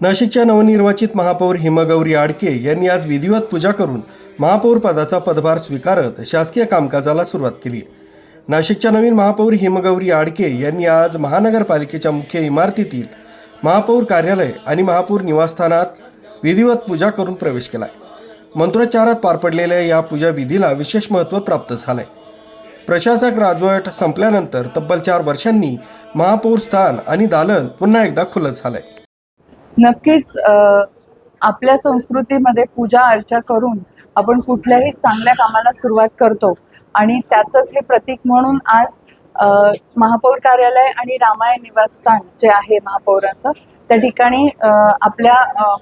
नाशिकच्या नवनिर्वाचित महापौर हिमगौरी आडके यांनी आज विधिवत पूजा करून महापौर पदाचा पदभार स्वीकारत शासकीय कामकाजाला सुरुवात केली. नाशिकच्या नवीन महापौर हिमगौरी आडके यांनी आज महानगरपालिकेच्या मुख्य इमारतीतील महापौर कार्यालय आणि महापौर निवासस्थानात विधिवत पूजा करून प्रवेश केलाय. मंत्रोच्चारात पार पडलेल्या या पूजा विधीला विशेष महत्त्व प्राप्त झालंय. प्रशासक राजवट संपल्यानंतर तब्बल चार वर्षांनी महापौर स्थान आणि दालन पुन्हा एकदा खुलं झालंय. नक्कीच आपल्या संस्कृतीमध्ये पूजा अर्चा करून आपण कुठल्याही चांगल्या कामाला सुरुवात करतो. आणि त्याचंच हे प्रतीक म्हणून आज महापौर कार्यालय आणि रामायण निवासस्थान जे आहे महापौराचं त्या ठिकाणी आपल्या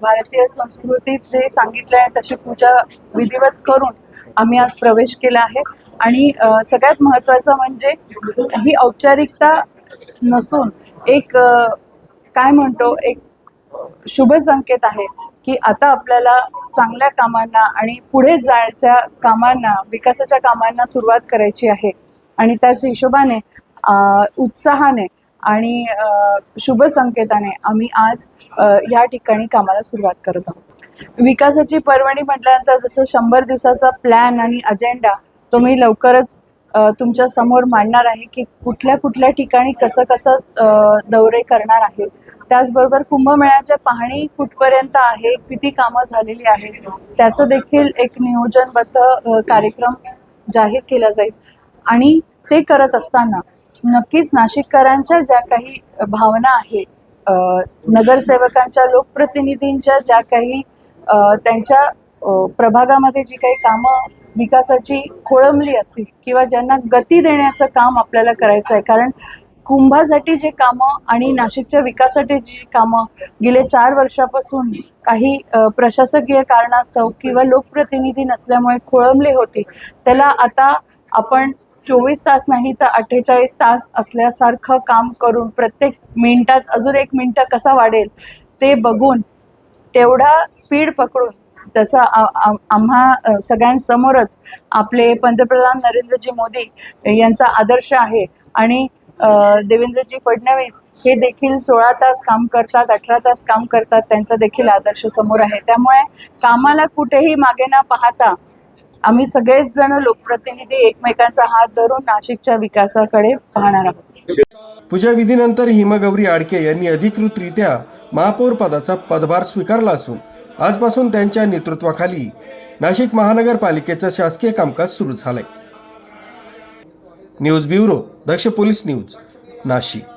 भारतीय संस्कृतीत जे सांगितलं आहे तशी पूजा विधिवत करून आम्ही आज प्रवेश केला आहे. आणि सगळ्यात महत्त्वाचं म्हणजे ही औपचारिकता नसून एक काय म्हणतो एक शुभ संकेत आहे की आता आपल्याला चांगल्या कामांना आणि पुढे जायच्या कामांना विकासाच्या कामांना सुरुवात करायची आहे. आणि त्याच हिशोबाने उत्साहाने आणि शुभ संकेताने आम्ही आज या ठिकाणी कामाला सुरुवात करत आहोत. विकासाची पर्वणी म्हटल्यानंतर जसं शंभर दिवसाचा प्लॅन आणि अजेंडा तो मी लवकरच तुमच्यासमोर मांडणार आहे की कुठल्या कुठल्या ठिकाणी कसं कसं दौरे करणार आहे. त्याचबरोबर कुंभमेळ्याच्या पाहणी कुठपर्यंत आहे किती कामं झालेली आहेत त्याचं देखील एक नियोजनबद्ध कार्यक्रम जाहीर केला जाईल. आणि ते करत असताना नक्कीच नाशिककरांच्या ज्या काही भावना आहेत नगरसेवकांच्या लोकप्रतिनिधींच्या ज्या काही त्यांच्या प्रभागामध्ये जी काही कामं विकासाची खोळंबली असतील किंवा ज्यांना गती देण्याचं काम आपल्याला करायचं आहे. कारण कुंभासाठी जे कामं आणि नाशिकच्या विकासासाठी जी कामं गेले चार वर्षापासून काही प्रशासकीय कारणास्तव किंवा लोकप्रतिनिधी नसल्यामुळे खोळंबली होती त्याला आता आपण चोवीस तास नाही तर अठ्ठेचाळीस तास असल्यासारखं काम करून प्रत्येक मिनिटात अजून एक मिनिटं कसा वाढेल ते बघून तेवढा स्पीड पकडून तसं आम्हा सगळ्यांसमोरच आपले पंतप्रधान नरेंद्रजी मोदी यांचा आदर्श आहे आणि देवेंद्रजी फडणवीस हे देखील सोळा तास काम करतात अठरा तास काम करतात त्यांचा देखील आदर्श समोर आहे. त्यामुळे कामाला कुठेही मागे न पाहता आम्ही सगळेच जण लोकप्रतिनिधी एकमेकांचा हात धरून नाशिकच्या विकासाकडे पाहणार आहोत. पूजा विधीनंतर हिमगौरी आडके यांनी अधिकृतरित्या महापौर पदाचा पदभार स्वीकारला असून आजपासून त्यांच्या नेतृत्वाखाली नाशिक महानगरपालिकेचं शासकीय कामकाज सुरू झालंय. News bureau Daksh police news Nashik.